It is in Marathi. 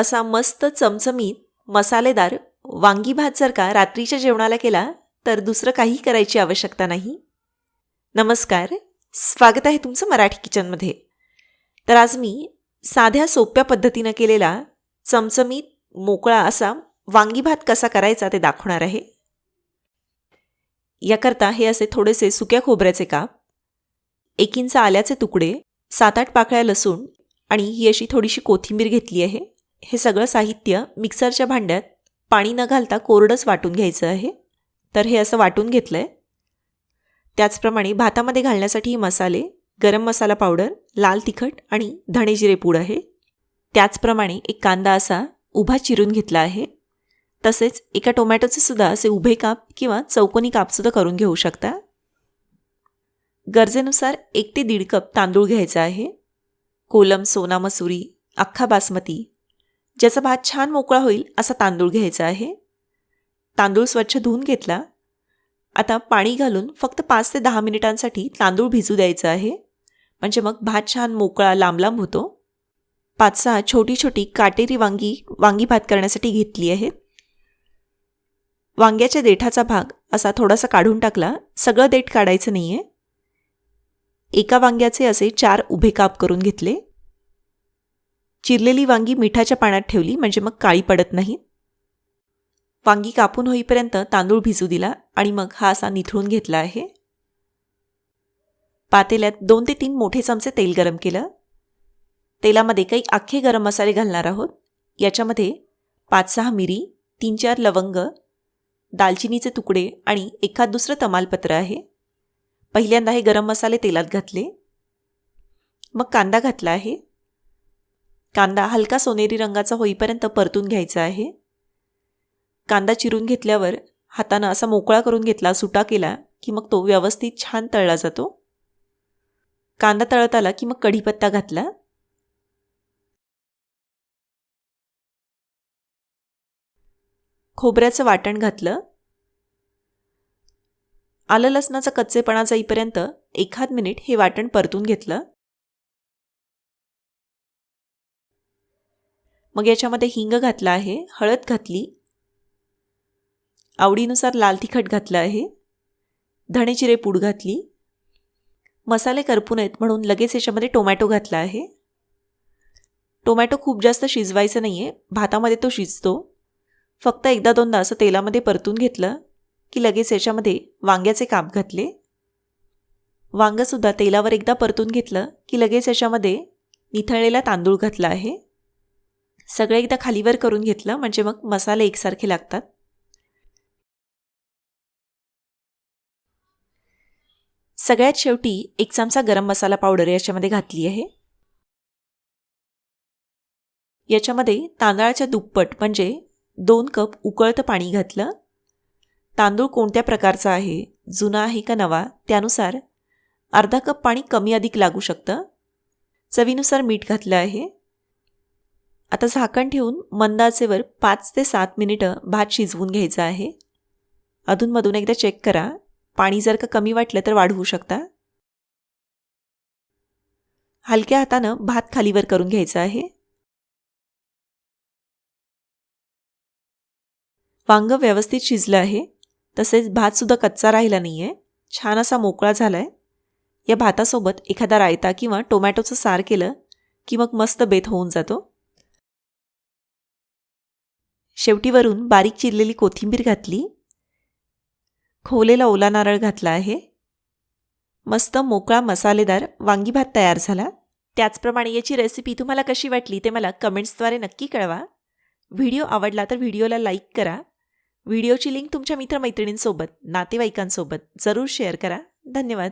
असा मस्त चमचमीत मसालेदार वांगी भात जर का रात्रीच्या जेवणाला केला तर दुसरं काही करायची आवश्यकता नाही. नमस्कार स्वागत आहे तुमचं मराठी किचनमध्ये. तर आज मी साध्या सोप्या पद्धतीनं केलेला चमचमीत मोकळा असा वांगी भात कसा करायचा ते दाखवणार आहे. याकरता हे असे थोडेसे सुक्या खोबऱ्याचे काप एक इंच आल्याचे तुकडे सात आठ पाकळ्या लसूण आणि ही अशी थोडीशी कोथिंबीर घेतली आहे. हे सगळं साहित्य मिक्सरच्या भांड्यात पाणी न घालता कोरडंच वाटून घ्यायचं आहे. तर हे असं वाटून घेतलं आहे त्याचप्रमाणे भातामध्ये घालण्यासाठी मसाले गरम मसाला पावडर लाल तिखट आणि धणे जिरे पूड आहे. त्याचप्रमाणे एक कांदा असा उभा चिरून घेतला आहे. तसेच एका टोमॅटोचे सुद्धा असे उभे काप किंवा चौकोनी कापसुद्धा करून घेऊ शकता. गरजेनुसार एक ते दीड कप तांदूळ घ्यायचा आहे. कोलम सोना मसुरी अख्खा बासमती ज्याचा भात छान मोकळा होईल असा तांदूळ घ्यायचा आहे. तांदूळ स्वच्छ धुवून घेतला. आता पाणी घालून फक्त पाच ते दहा मिनिटांसाठी तांदूळ भिजू द्यायचं आहे. म्हणजे मग भात छान मोकळा लांब लांब होतो. पाच सहा छोटी छोटी काटेरी वांगी वांगी भात करण्यासाठी घेतली आहे. वांग्याच्या देठाचा भाग असा थोडासा काढून टाकला. सगळं देठ काढायचं नाही आहे एका वांग्याचे असे चार उभे काप करून घेतले. चिरलेली वांगी मिठाच्या पाण्यात ठेवली म्हणजे मग काळी पडत नाही. वांगी कापून होईपर्यंत तांदूळ भिजू दिला आणि मग हा असा निथळून घेतला आहे. पातेल्यात दोन ते तीन मोठे चमचे तेल गरम केलं. तेलामध्ये काही अख्खे गरम मसाले घालणार आहोत. याच्यामध्ये पाच सहा मिरी तीन चार लवंग दालचिनीचे तुकडे आणि एखाद दुसरं तमालपत्र आहे. पहिल्यांदा हे गरम मसाले तेलात घातले. मग कांदा घातला आहे. कांदा हलका सोनेरी रंगाचा होईपर्यंत परतून घ्यायचा आहे. कांदा चिरून घेतल्यावर हातानं असा मोकळा करून घेतला सुटा केला की मग तो व्यवस्थित छान तळला जातो. कांदा तळत आला की मग कढीपत्ता घातला. खोबऱ्याचं वाटण घातलं. आलं लसणाचा कच्चेपणा जाईपर्यंत एखाद मिनिट हे वाटण परतून घेतलं. मग याच्यामध्ये हिंग घातला आहे हळद घातली आवडीनुसार लाल तिखट घातलं आहे धणे जिरे पूड घातली मसाले करपू नयेत म्हणून लगेच याच्यामध्ये टोमॅटो घातला आहे. टोमॅटो खूप जास्त शिजवायचं नाही आहे भातामध्ये तो शिजतो. फक्त एकदा दोनदा असं तेलामध्ये परतून घेतलं की लगेच याच्यामध्ये वांग्याचे काप घातले. वांगंसुद्धा तेलावर एकदा परतून घेतलं की लगेच याच्यामध्ये निथळलेला तांदूळ घातला आहे. सगळं एकदा खालीवर करून घेतलं म्हणजे मग मसाले एकसारखे लागतात. सगळ्यात शेवटी एक चमचा गरम मसाला पावडर याच्यामध्ये घातली आहे. याच्यामध्ये तांदळाच्या दुप्पट म्हणजे दोन कप उकळतं पाणी घातलं. तांदूळ कोणत्या प्रकारचा आहे जुना आहे का नवा त्यानुसार अर्धा कप पाणी कमी अधिक लागू शकतं. चवीनुसार मीठ घातलं आहे. आता झाकण ठेवून मंदाचेवर पाच ते सात मिनिटं भात शिजवून घ्यायचा आहे. अधूनमधून एकदा चेक करा. पाणी जर का कमी वाटलं तर वाढवू शकता. हलक्या हातानं भात खालीवर करून घ्यायचा आहे. वांग व्यवस्थित शिजलं आहे. तसेच भातसुद्धा कच्चा राहिला नाही आहे छान असा मोकळा झाला आहे या भातासोबत एखादा रायता किंवा टोमॅटोचं सार केलं की मग मस्त बेत होऊन जातो. शेवटीवरून बारीक चिरलेली कोथिंबीर घातली. खोवलेला ओला नारळ घातला आहे. मस्त मोकळा मसालेदार वांगी भात तयार झाला. त्याचप्रमाणे याची रेसिपी तुम्हाला कशी वाटली ते मला कमेंट्सद्वारे नक्की कळवा. व्हिडिओ आवडला तर व्हिडिओला लाईक करा. व्हिडिओची लिंक तुमच्या मित्रमैत्रिणींसोबत नातेवाईकांसोबत जरूर शेअर करा. धन्यवाद.